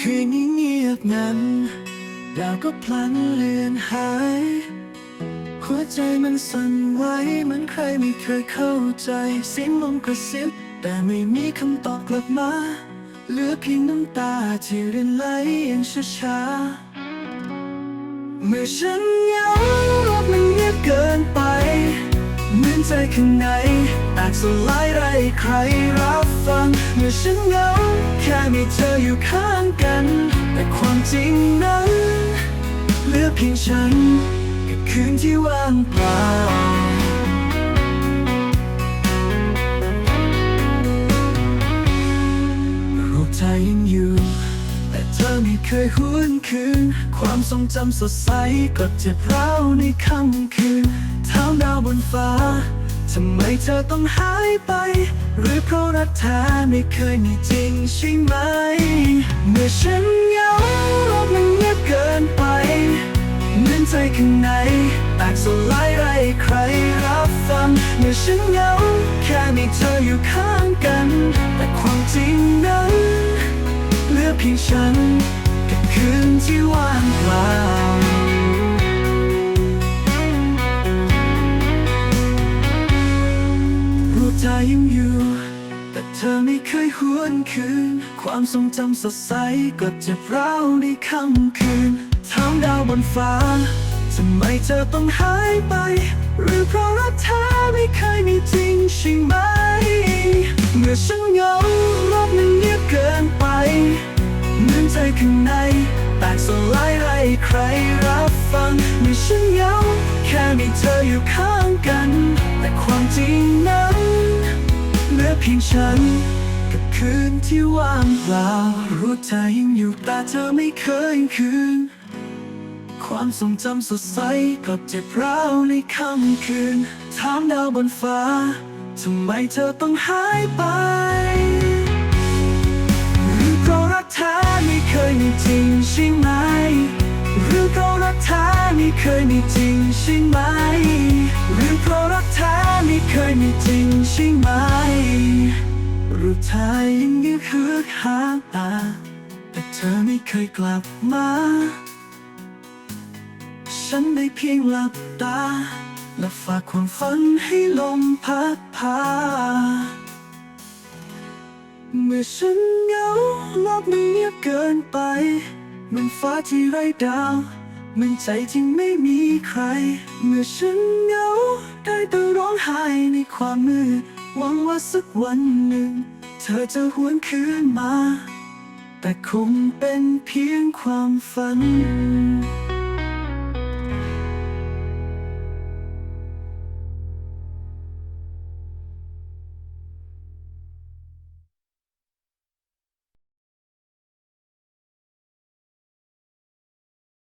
จากนั้น ดาวก็พลันเลือนหาย หัวใจมันสั่นไหวเหมือนใครไม่เคยเข้าใจเสียงลมกระซิบแต่ไม่มีคำตอบกลับมา เหลือเพียงน้ำตาที่รินไหลอย่างช้าๆเมื่อฉันเหงาโลกมันเงียบเกินไปเหมือนใจข้างใน กสลายไรใครรับฟัง เมื่อฉันเหงาแค่มีเธออยู่ข้างกัน แต่ความจริงนั้นเหลือเพียงฉันกับคืนที่ว่างเปล่ารูปเธอยังอยู่แต่เธอไม่เคยหวนคืน ความทรงจำสดใสก็เจ็บร้าวในค่ำคืนถาดาวบนฟ้า ทำไมเธอต้องหายไป หรือเพราะรักแท้ไม่เคยมีจริงใช่ไหม เมื่อฉันเหงาโลกมันเงียบเกินไปเหมือนใจข้างในแตกสลายไรใครรับฟังเมื่อฉันเหงาแค่มีเธออยู่ข้างกัน แต่ความจริงนั้นเหลือเพียงฉัน หวนคืน ความทรงจำสดใสก็เจ็บร้าในค่ำคืนถามดาวบนฟ้าทำไมเธอต้องหายไป หรือเพราะรักเธอไม่เคยมีจริงใช่ไหม เมื่อฉันเหงาโลกมันเงียบเกินไปเหมือนใจข้างในแตกสลายไรใครรับฟังเมื่อฉันเหงาแค่มีเธออยู่ข้างกัน แต่ความจริงนั้นเหลือเพียงฉัน คืนที่ว่างเปล่ารู้เธอยังอยู่แต่เธอไม่เคยคืน ความทรงจำสดใสก็เจ็บร้าวในค่ำคืน ถามดาวบนฟ้าทำไมเธอต้องหายไปหรือเพราะรักแท้ไม่เคยมีจริงใช่ไหม หรือเพราะรักแท้ไม่เคยมีจริงใช่ไหม หรือเพราะรักแท้ไม่เคยมีจริงใช่ไหม รูปเธอยังยืดคือหาตา แต่เธอไม่เคยกลับมา ฉันได้เพียงหลับตา และฝากความฝันให้ลมพัดพา เมื่อฉันเหงาโลกมันเงียบเกินไป มันฟ้าที่ไร้ดาวมันใจที่ไม่มีใคร เมื่อฉันเหงาได้แต่ร้องไห้ในความมืด หวังว่าสักวันหนึ่ง เธอจะหวนคืนมา แต่คงเป็นเพียงความฝัน